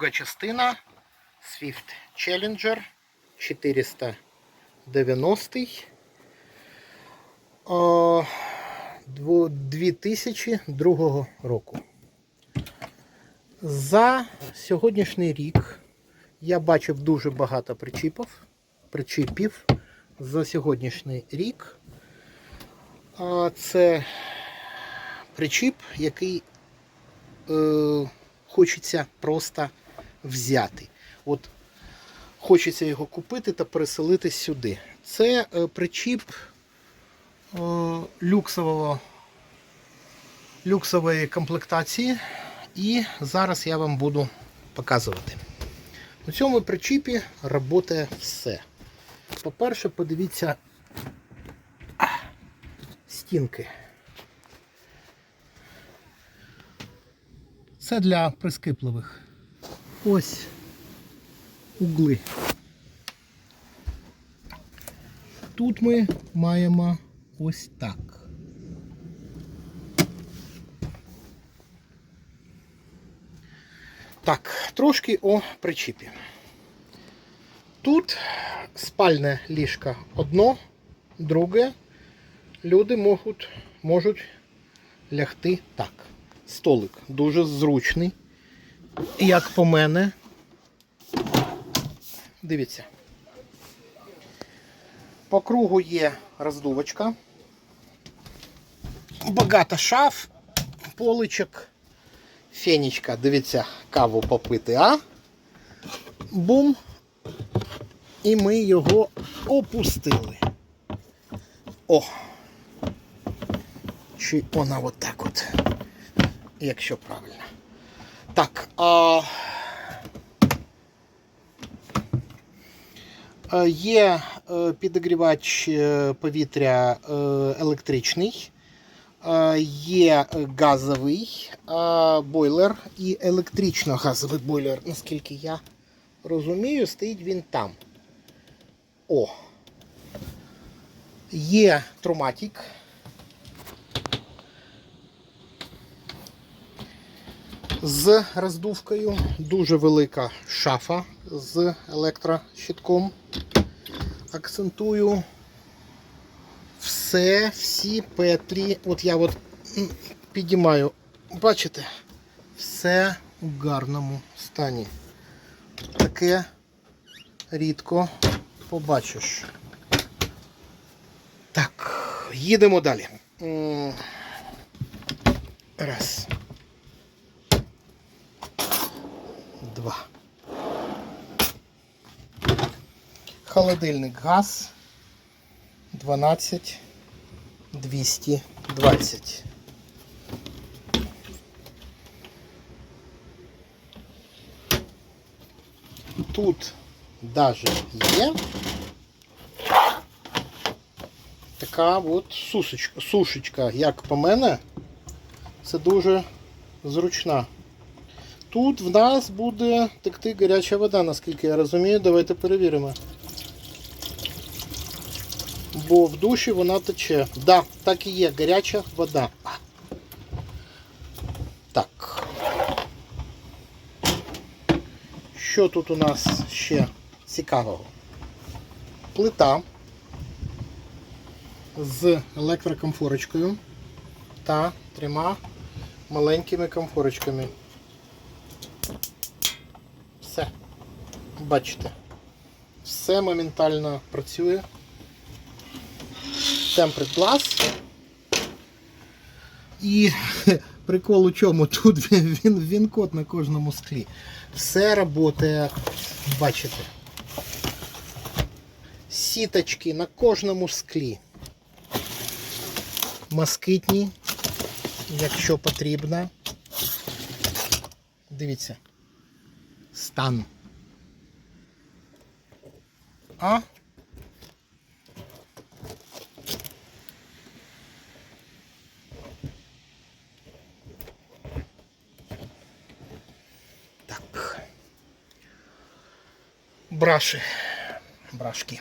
друга частина Swift Challenger 490 о, 2002 року. За сьогоднішній рік я бачив дуже багато причіпів, причіпів за сьогоднішній рік. Це причіп, який е, хочеться просто взяти. От хочеться його купити та переселити сюди. Це е, причіп е, люксового, люксової комплектації. І зараз я вам буду показувати. У цьому причіпі працює все. По-перше, подивіться стінки. Це для прискіпливих. Ось угли. Тут ми маємо ось так. Так, трошки о причіпі. Тут спальне ліжко одно, друге. Люди можуть, можуть лягти так. Столик дуже зручний. Як по мене. Дивіться. По кругу є роздувочка. Багато шаф, поличок, фенічка. Дивіться, каву попити, а? Бум. І ми його опустили. О! Чи вона от так от. Якщо правильно. Так, а... Е, Є е, підігрівач е, повітря електричний, є газовий бойлер і електрично-газовий бойлер, наскільки я розумію, стоїть він там. О. Є труматик. З роздувкою дуже велика шафа з електрощитком. Акцентую все, всі петлі. От я от підіймаю. Бачите? Все у гарному стані. Таке рідко побачиш. Так, їдемо далі. Раз. Два. Холодильник газ 12 220. Тут даже є така от сушечка, сушечка, як по мене, це дуже зручна. Тут в нас буде текти гаряча вода, наскільки я розумію. Давайте перевіримо. Бо в душі вона тече. Да, так і є, гаряча вода. Так. Що тут у нас ще цікавого? Плита з електрокомфорочкою та трьома маленькими комфорочками. Все. Бачите. Все моментально працює. Tempered Glass. І прикол у чому? Тут він, він, він код на кожному склі. Все працює, бачите. Сіточки на кожному склі. Москитні, якщо потрібно. Дивіться стан. А? Так. Браши. Брашки.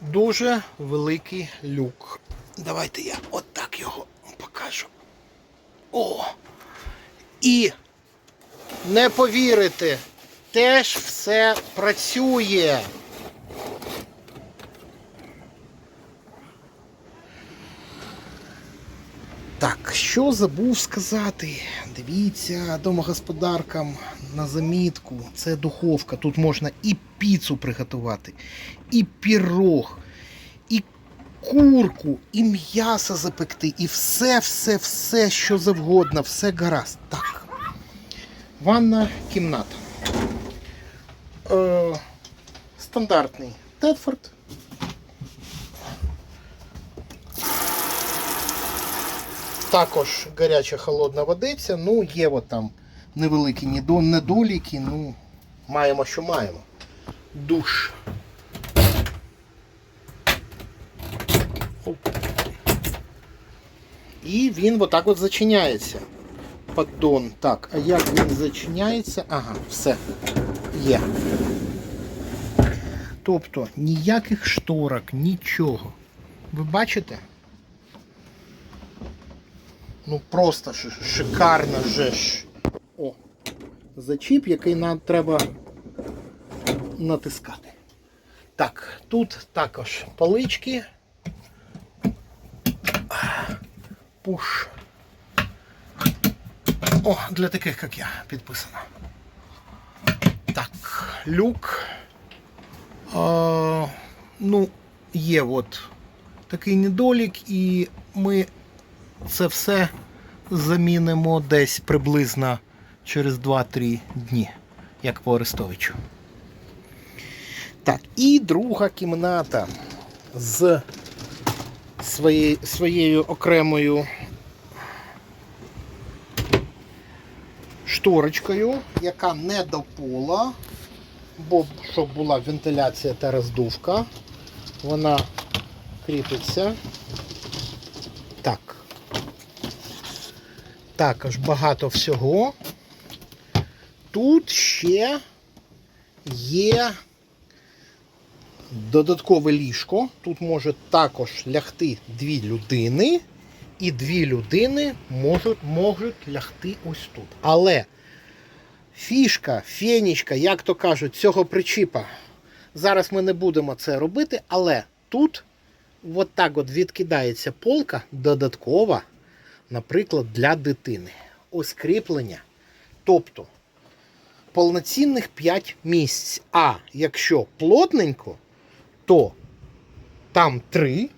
Дуже великий люк. Давайте я отак його покажу. О! І не повірите, теж все працює. Так, що забув сказати? Дивіться, домогосподаркам на замітку. Це духовка. Тут можна і піцу приготувати, і пірог, і курку, і м'ясо запекти, і все, все, все, що завгодно, все гаразд. Так. Ванна кімната. Е, стандартний Тетфорд. Також гаряча холодна водиця. Ну, є от там невеликі недоліки. Ну, маємо, що маємо. Душ. І він отак от зачиняється. Поддон. Так, а як він зачиняється? Ага, все. Є. Тобто ніяких шторок, нічого. Ви бачите? Ну просто шикарно же ж. О, зачіп, який нам треба натискати. Так, тут також полички. Пуш. О, для таких, як я, підписано. Так, люк. А, ну, є от такий недолік, і ми це все замінимо десь приблизно через 2-3 дні, як по Арестовичу. Так, і друга кімната з своєю, своєю окремою шторочкою, яка не до пола, бо щоб була вентиляція та роздувка. Вона кріпиться. Так. Також багато всього. Тут ще є додаткове ліжко. Тут може також лягти дві людини, і дві людини можуть, можуть лягти ось тут. Але фішка, фенічка, як то кажуть, цього причіпа. Зараз ми не будемо це робити, але тут от так от відкидається полка додаткова, наприклад, для дитини. Ось кріплення. Тобто повноцінних 5 місць. А якщо плотненько, то там 3,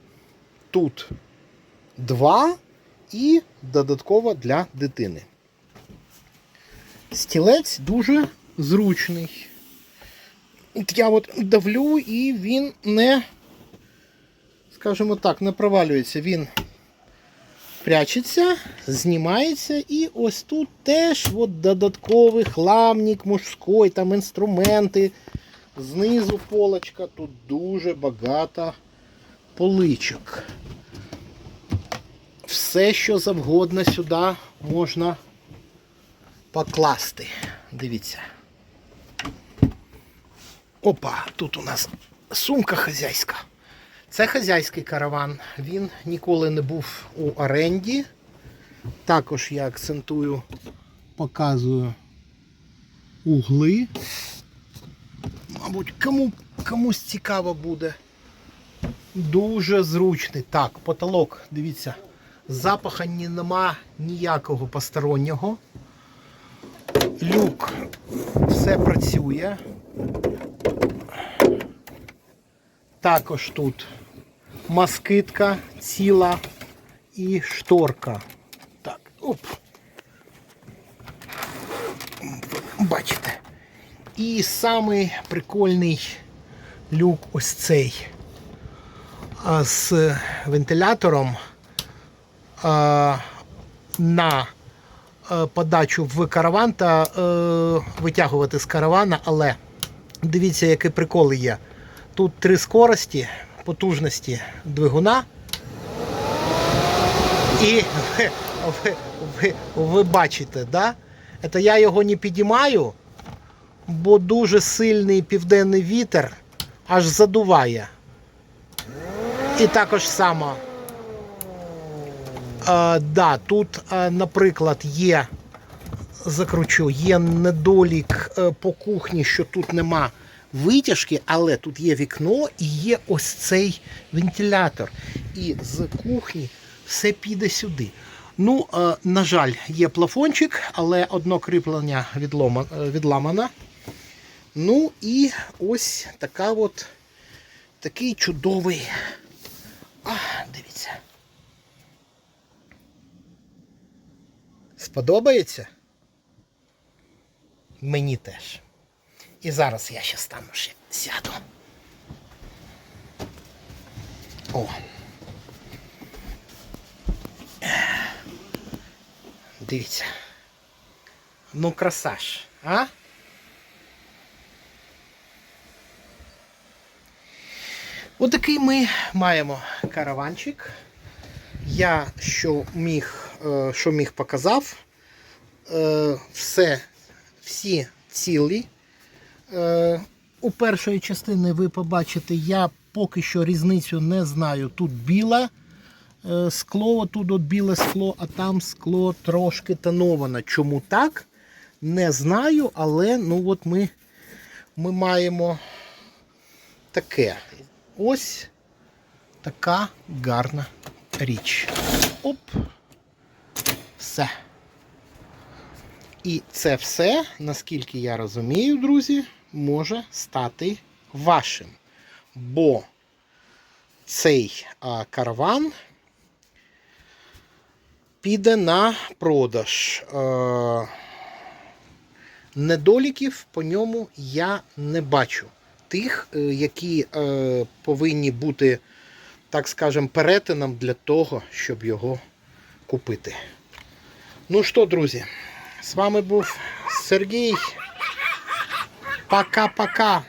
тут 2 і додатково для дитини. Стілець дуже зручний. Я от давлю і він не, скажімо так, не провалюється. Він прячеться, знімається, і ось тут теж от додатковий хламник мужський, там інструменти. Знизу полочка, тут дуже багато поличок. Все, що завгодно сюди можна покласти. Дивіться. Опа, тут у нас сумка хазяйська. Це хазяйський караван. Він ніколи не був у оренді. Також я акцентую, показую угли. Мабуть, кому, комусь цікаво буде. Дуже зручний. Так, потолок, дивіться, запаха нема ніякого постороннього. Люк, все працює. Також тут маскитка ціла і шторка. Так, оп. Бачите. І самий прикольний люк ось цей. А з вентилятором на е, подачу в караван та е, витягувати з каравана, але дивіться, який прикол є. Тут три скорості, потужності двигуна. І ви, ви, ви, ви бачите, да? Це я його не підіймаю, бо дуже сильний південний вітер аж задуває. І також само. Да, тут, наприклад, є закручу. Є недолік е, по кухні, що тут нема витяжки, але тут є вікно і є ось цей вентилятор. І з кухні все піде сюди. Ну, е, на жаль, є плафончик, але одно кріплення е, відламано. Ну і ось така от, такий чудовий. А, дивіться. Сподобається? Мені теж. І зараз я ще стану ще сяду. О. Дивіться. Ну, красаж, а? Отакий ми маємо караванчик. Я що міг, що міг показав. Е, Все, всі цілі. Е, У першої частини ви побачите, я поки що різницю не знаю. Тут біле е, скло, тут от біле скло, а там скло трошки тоноване. Чому так? Не знаю, але ну от ми, ми маємо таке. Ось така гарна річ. Оп. Все. І це все, наскільки я розумію, друзі, може стати вашим. Бо цей караван піде на продаж. Недоліків по ньому я не бачу. Тих, е, які е, повинні бути, так скажем, перетином для того, щоб його купити. Ну що, друзі, з вами був Сергій. Пока-пока.